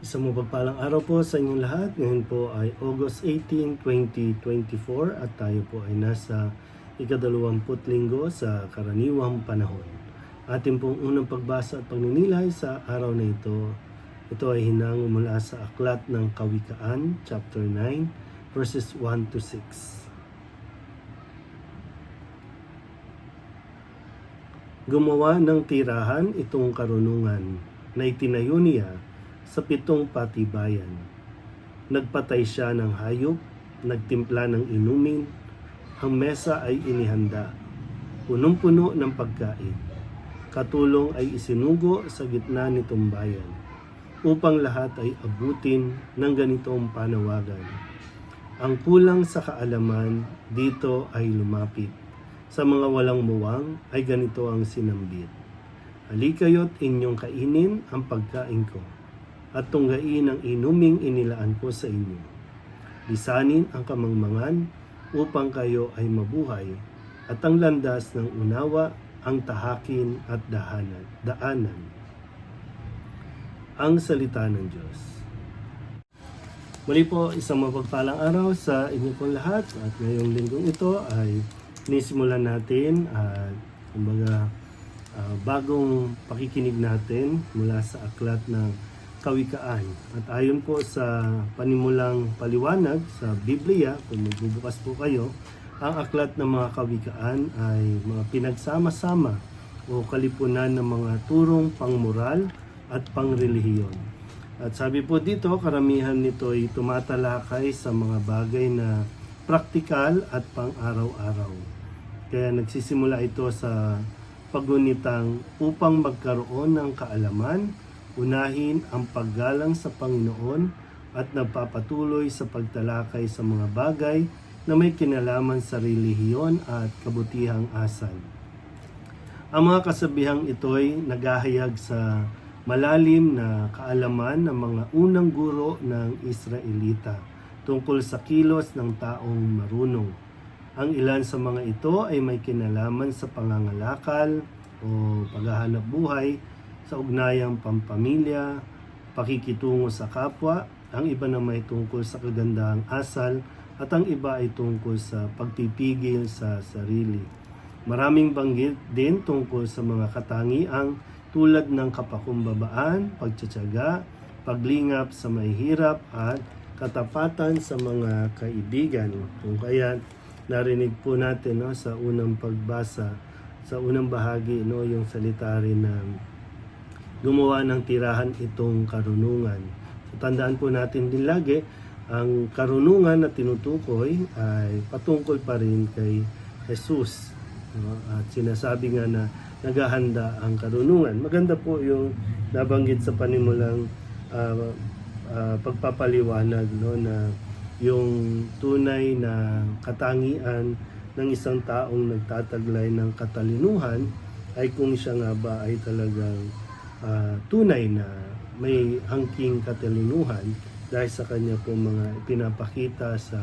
Isang mapagpalang araw po sa inyong lahat. Ngayon po ay August 18, 2024 at tayo po ay nasa ikadalawamput linggo sa karaniwang panahon. Ating pong unang pagbasa at pagninilay sa araw na ito. Ito ay hinang mula sa Aklat ng Kawikaan, chapter 9, verses 1 to 6. Gumawa ng tirahan itong karunungan na itinayo niya sa pitong patibayan. Nagpatay siya ng hayop, nagtimpla ng inumin, ang mesa ay inihanda, punong-puno ng pagkain. Katulong ay isinugo sa gitna nitong bayan, upang lahat ay abutin ng ganitong panawagan. Ang kulang sa kaalaman dito ay lumapit. Sa mga walang muwang ay ganito ang sinambit. Halikayo't inyong kainin ang pagkain ko at tunggain ang inuming inilaan ko sa inyo. Lisanin ang kamangmangan upang kayo ay mabuhay at ang landas ng unawa ang tahakin at dahanan, daanan. Ang salita ng Diyos. Muli po, isang mapagpalang araw sa inyo pong lahat at ngayong linggong ito ay nisimulan natin at kumbaga ah, bagong pakikinig natin mula sa aklat ng kawikaan. At ayon po sa panimulang paliwanag sa Biblia, kung magbubukas po kayo, ang aklat ng mga kawikaan ay mga pinagsama-sama o kalipunan ng mga turong pangmoral at pangrelihiyon. At sabi po dito, karamihan nito ay tumatalakay sa mga bagay na praktikal at pang-araw-araw. Kaya nagsisimula ito sa pagunitang upang magkaroon ng kaalaman, unahin ang paggalang sa Panginoon at nagpapatuloy sa pagtalakay sa mga bagay na may kinalaman sa relihiyon at kabutihang asal. Ang mga kasabihang ito'y naghahayag sa malalim na kaalaman ng mga unang guro ng Israelita tungkol sa kilos ng taong marunong. Ang ilan sa mga ito ay may kinalaman sa pangangalakal o paghahanap buhay sa ugnayang pampamilya, pakikitungo sa kapwa, ang iba na may tungkol sa kagandahang asal at ang iba ay tungkol sa pagpipigil sa sarili. Maraming banggit din tungkol sa mga katangiang tulad ng kapakumbabaan, pagtsatsaga, paglingap sa mahihirap at katapatan sa mga kaibigan. Kung kaya narinig po natin no, sa unang pagbasa, sa unang bahagi no, yung salita rin na gumawa ng tirahan itong karunungan. So, tandaan po natin din lagi, ang karunungan na tinutukoy ay patungkol pa rin kay Jesus. At sinasabi nga na naghahanda ang karunungan. Maganda po yung nabanggit sa panimulang ah, ah, pagpapaliwanag no, na yung tunay na katangian ng isang taong nagtataglay ng katalinuhan ay kung siya nga ba ay talagang ah, tunay na may hangking katalinuhan dahil sa kanya po mga pinapakita sa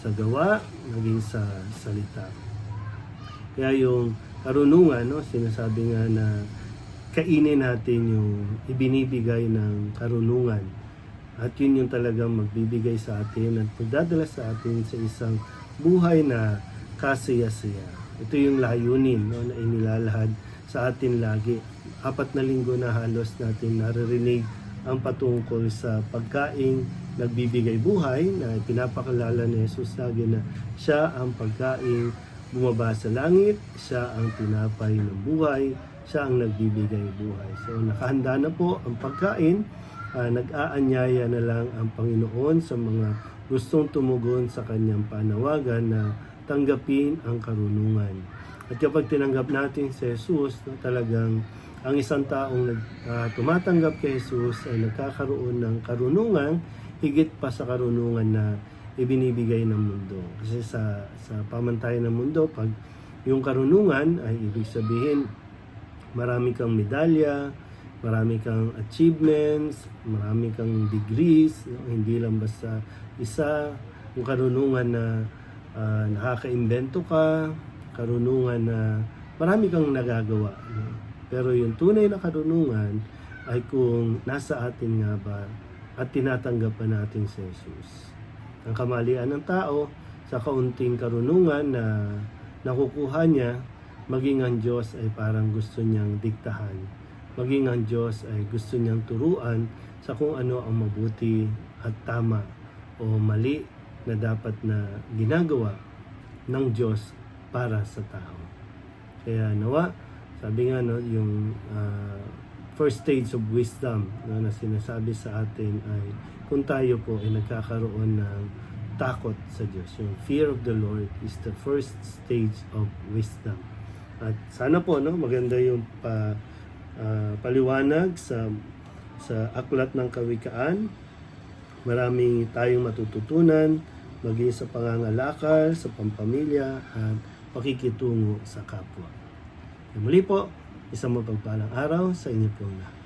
sa gawa, naging sa salita. Kaya yung karunungan, no, sinasabi nga na kainin natin yung ibinibigay ng karunungan. At yun yung talagang magbibigay sa atin at magdadala sa atin sa isang buhay na kasaya-saya. Ito yung layunin no, na inilalahad sa atin lagi. Apat na linggo na halos natin naririnig ang patungkol sa pagkain nagbibigay buhay na pinapakilala ni Jesus lagi na siya ang pagkain bumaba sa langit, siya ang tinapay ng buhay, siya ang nagbibigay buhay. So nakahanda na po ang pagkain, Ah, nag-aanyaya na lang ang Panginoon sa mga gustong tumugon sa kanyang panawagan na tanggapin ang karunungan. At kapag tinanggap natin si Jesus, no, talagang ang isang taong nag, ah, tumatanggap kay Jesus ay nagkakaroon ng karunungan higit pa sa karunungan na ibinibigay ng mundo. Kasi sa, sa pamantayan ng mundo, pag yung karunungan ay ibig sabihin marami kang medalya, marami kang achievements, marami kang degrees, no? hindi lang basta isa, yung karunungan na ah, nakaka-invento ka, karunungan na marami kang nagagawa. No? Pero yung tunay na karunungan ay kung nasa atin nga ba at tinatanggap natin si Jesus. Ang kamalian ng tao sa kaunting karunungan na nakukuha niya, maging ang Diyos ay parang gusto niyang diktahan. Maging ang Diyos ay gusto niyang turuan sa kung ano ang mabuti at tama o mali na dapat na ginagawa ng Diyos para sa tao. Kaya nawa, sabi nga no, yung ah, first stage of wisdom no, na sinasabi sa atin ay kung tayo po ay nagkakaroon ng takot sa Diyos. Yung fear of the Lord is the first stage of wisdom. At sana po no, maganda yung pa, ah, paliwanag sa sa aklat ng kawikaan. Marami tayong matututunan maging sa pangangalakal, sa pampamilya at pakikitungo sa kapwa. Muli po, isang mapagpalang araw sa inyo pong lahat.